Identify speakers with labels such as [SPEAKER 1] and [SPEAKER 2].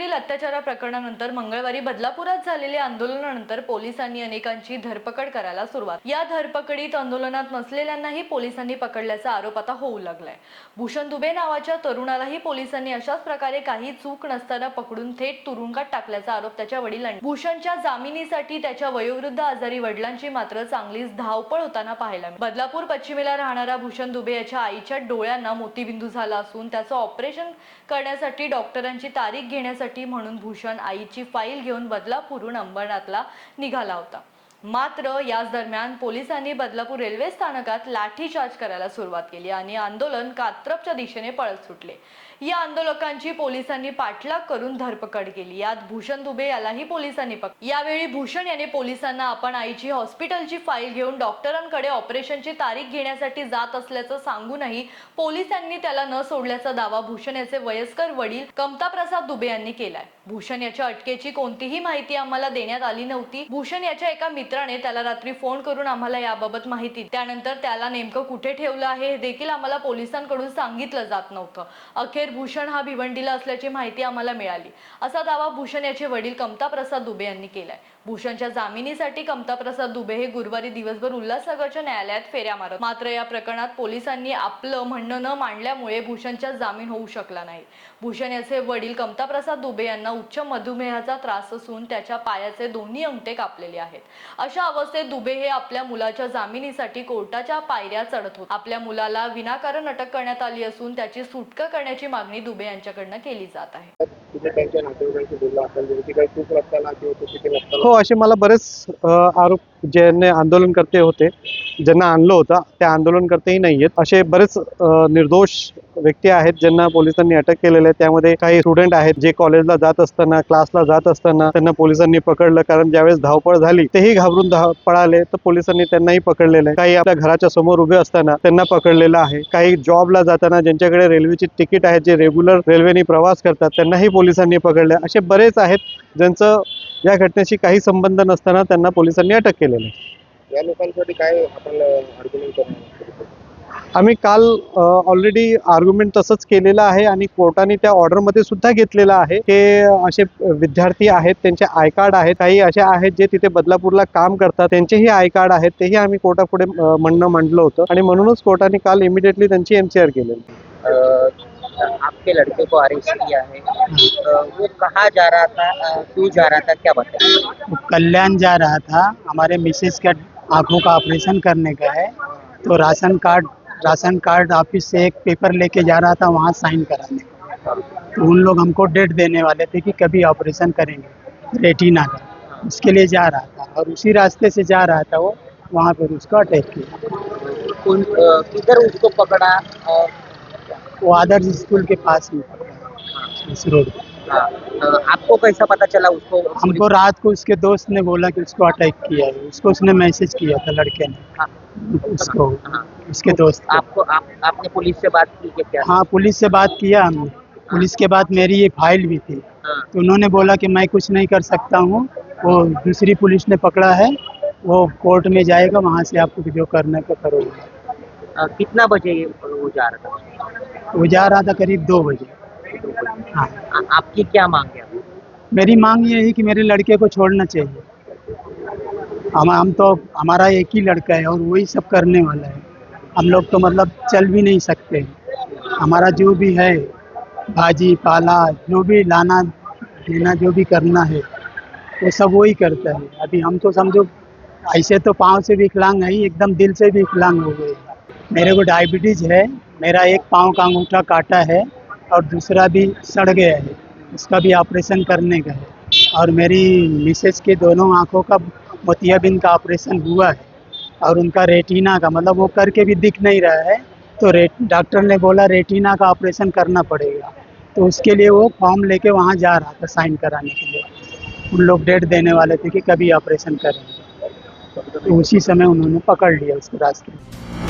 [SPEAKER 1] महिलांवरील अत्याचारा प्रकरणानंतर मंगळवारी बदलापुरात झालेल्या आंदोलनानंतर पोलिसांनी अनेकांची धरपकड करायला सुरुवात. या धरपकडीत आंदोलनात नसलेल्यांनाही पोलिसांनी पकडल्याचा आरोप आता होऊ लागलाय. भूषण दुबे नावाच्या तरुणालाही पोलिसांनी अशाच प्रकारे काही चूक नसताना पकडून थेट तुरुंगात टाकल्याचा आरोप त्याच्या वडिलांनी. भूषणच्या जामिनीसाठी त्याच्या वयोवृद्ध आजारी वडिलांची मात्र चांगलीच धावपळ होताना पाहायला बदलापूर पश्चिमेला राहणारा भूषण दुबे याच्या आईच्या डोळ्यांना मोतीबिंदू झाला असून त्याचं ऑपरेशन करण्यासाठी डॉक्टरांची तारीख घेण्यासाठी म्हणून भूषण आईची फाईल घेऊन बदलापूरहून अंबरनाथला निघाला होता. मात्र याच दरम्यान पोलिसांनी बदलापूर रेल्वे स्थानकात लाठीचार्ज करायला सुरुवात केली आणि आंदोलन कात्रपच्या दिशेने पळत सुटले. या आंदोलकांची पोलिसांनी पाठलाग करून धरपकड केली. यात भूषण दुबे यालाही पोलिसांनी पक यावेळी भूषण याने पोलिसांना आपण आईची हॉस्पिटलची फाईल घेऊन डॉक्टरांकडे ऑपरेशनची तारीख घेण्यासाठी जात असल्याचं सांगूनही पोलिसांनी त्याला न सोडल्याचा दावा भूषण याचे वयस्कर वडील कमता प्रसाद दुबे यांनी केलाय. भूषण याच्या अटकेची कोणतीही माहिती आम्हाला देण्यात आली नव्हती. भूषण याच्या एका मित्र मित्राने त्याला रात्री फोन करून आम्हाला याबाबत माहिती. त्यानंतर त्याला नेमकं कुठे ठेवलं आहे हे देखील आम्हाला पोलिसांकडून सांगितलं जात नव्हतं. अखेर भूषण हा भिवंडीला असल्याची माहिती आम्हाला मिळाली. असा दावा भूषण याचे वडील कमता प्रसाद दुबे यांनी केलाय. भूषणच्या जामिनीसाठी कमता प्रसाद दुबे हे गुरुवारी दिवसभर उल्हासनगरच्या न्यायालयात फेऱ्या मारत. मात्र या प्रकरणात पोलिसांनी आपलं म्हणणं न मांडल्यामुळे भूषणच्या जामीन होऊ शकला नाही. भूषण याचे वडील कमता प्रसाद दुबे यांना उच्च मधुमेहाचा त्रास असून त्याच्या पायाचे दोन्ही अंगठे कापलेले आहेत. अशा अवस्थेत दुबे हे आपल्या मुलाच्या जामिनीसाठी कोर्टाच्या पायऱ्या चढत होते. आपल्या मुलाला विनाकारण अटक करण्यात आली असून त्याची सुटका करण्याची मागणी दुबे यांच्याकडनं केली जात आहे.
[SPEAKER 2] तुम्ही त्यांच्या नातेवाईकांशी बोलला असाल जरी काही चूक नसताना किंवा चुकीचे नसताना
[SPEAKER 3] हो असे मला बरेच अ, आरोप ज्यांनी आंदोलनकर्ते होते ज्यांना आणलं होतं त्या आंदोलनकर्तेही नाही आहेत असे बरेच अ, निर्दोष व्यक्ती आहेत ज्यांना पोलिसांनी अटक केलेले आहे. त्यामध्ये काही स्टुडंट आहेत जे कॉलेजला जात असताना क्लासला जात असताना त्यांना पोलिसांनी पकडलं कारण ज्यावेळेस धावपळ झाली तेही घाबरून धाव पळाले तर पोलिसांनी त्यांनाही पकडलेलं आहे. काही आपल्या घराच्या समोर उभे असताना त्यांना पकडलेलं आहे. काही जॉबला जाताना ज्यांच्याकडे रेल्वेची तिकीट आहे जे रेग्युलर रेल्वेने प्रवास करतात त्यांनाही पोलिसांनी पकडले असे बरेच आहेत ज्यांचं या घटनेशी काही संबंध नसताना त्यांना पोलिसांनी अटक केलेलं आहे.
[SPEAKER 2] या लोकांसाठी काय आपण
[SPEAKER 3] आम्ही काल ऑलरेडी आर्ग्युमेंट तसंच केलेलं आहे आणि कोर्टाने त्या ऑर्डरमध्ये सुद्धा घेतलेलं आहे की असे विद्यार्थी आहेत त्यांचे आय कार्ड आहेत काही असे आहेत जे तिथे बदलापूरला काम करतात त्यांचेही आय कार्ड आहेत तेही आम्ही कोर्टापुढे म्हणणं मांडलं होतं. आणि म्हणूनच कोर्टाने काल इमिडिएटली त्यांची एम सी आर केलेली
[SPEAKER 4] आपके लड़के को अरेस्ट किया है। वो कहाँ जा रहा था क्यों जा रहा था क्या
[SPEAKER 5] वो कल्याण जा रहा था हमारे मिसेस का आँखों का ऑपरेशन करने का है। तो ration card ration card office से एक पेपर लेके जा रहा था वहाँ साइन कराने तो उन लोग हमको डेट देने वाले थे कि कभी ऑपरेशन करेंगे रेटिना का उसके लिए जा रहा था और उसी रास्ते से जा रहा था वो वहाँ पर उसको अटैक किया।
[SPEAKER 4] किधर उसको पकड़ा अ,
[SPEAKER 5] वो आदर्श स्कूल के पास में इस रोड पे।
[SPEAKER 4] हाँ, आपको कैसा पता चला उसको?
[SPEAKER 5] हमको रात को उसके दोस्त ने बोला कि उसको अटैक किया है। उसको उसने मैसेज किया था लड़के ने
[SPEAKER 4] हाँ,
[SPEAKER 5] उसको
[SPEAKER 4] हाँ।
[SPEAKER 5] उसके दोस्त
[SPEAKER 4] आपको आप आपने पुलिस से बात की क्या?
[SPEAKER 5] हाँ पुलिस से बात किया हमने। पुलिस के बाद मेरी ये फ़ाइल भी थी।
[SPEAKER 4] हाँ,
[SPEAKER 5] तो उन्होंने बोला कि मैं कुछ नहीं कर सकता हूँ। वो दूसरी पुलिस ने पकड़ा है। वो कोर्ट में जाएगा वहाँ से आपको जो करना का करोगे।
[SPEAKER 4] कितना बजे वो जा रहा था?
[SPEAKER 5] वो जा रहा था करीब दो बजे। हाँ।
[SPEAKER 4] आ- आपकी क्या मांग है?
[SPEAKER 5] मेरी मांग ये है कि मेरे लड़के को छोड़ना चाहिए। हम हम तो हमारा एक ही लड़का है और वही सब करने वाला है। हम लोग तो मतलब चल भी नहीं सकते। हमारा जो भी है भाजी पाला जो भी लाना देना जो भी करना है वो सब वही करता है। अभी हम तो समझो ऐसे तो पाँव से विकलांग है ही एकदम दिल से भी विकलांग हो गए मेरे को डायबिटीज़ है, मेरा एक पाँव का अंगूठा काटा है और दूसरा भी सड़ गया है, उसका भी ऑपरेशन करने का है। और मेरी मिसेस के दोनों आँखों का मोतियाबिंद का ऑपरेशन हुआ है और उनका रेटिना का मतलब वो करके भी दिख नहीं रहा है तो रेट डॉक्टर ने बोला रेटिना का ऑपरेशन करना पड़ेगा। तो उसके लिए वो फॉर्म लेके वहाँ जा रहा था साइन कराने के लिए। उन लोग डेट देने वाले थे कि कभी ऑपरेशन करेंगे। तो उसी समय उन्होंने पकड़ लिया उसको रास्ते में।